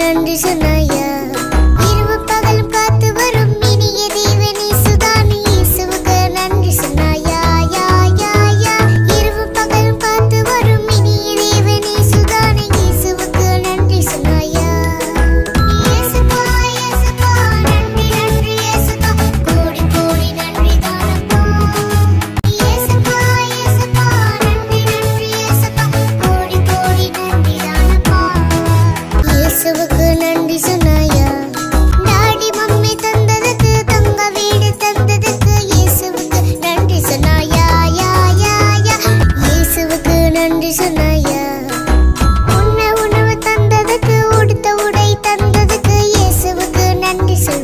நன்றி சொன்னாயா? அழகுக்கு நன்றி சொன்னாயா? டாடி மம்மி தந்ததுக்கு தங்க வீடு தந்ததுக்கு இயேசுவுக்கு நன்றி சொன்னாயா? யா யா யா. உணவு தந்ததுக்கு உடுத்த உடை தந்ததுக்கு இயேசுவுக்கு நன்றி சொன்ன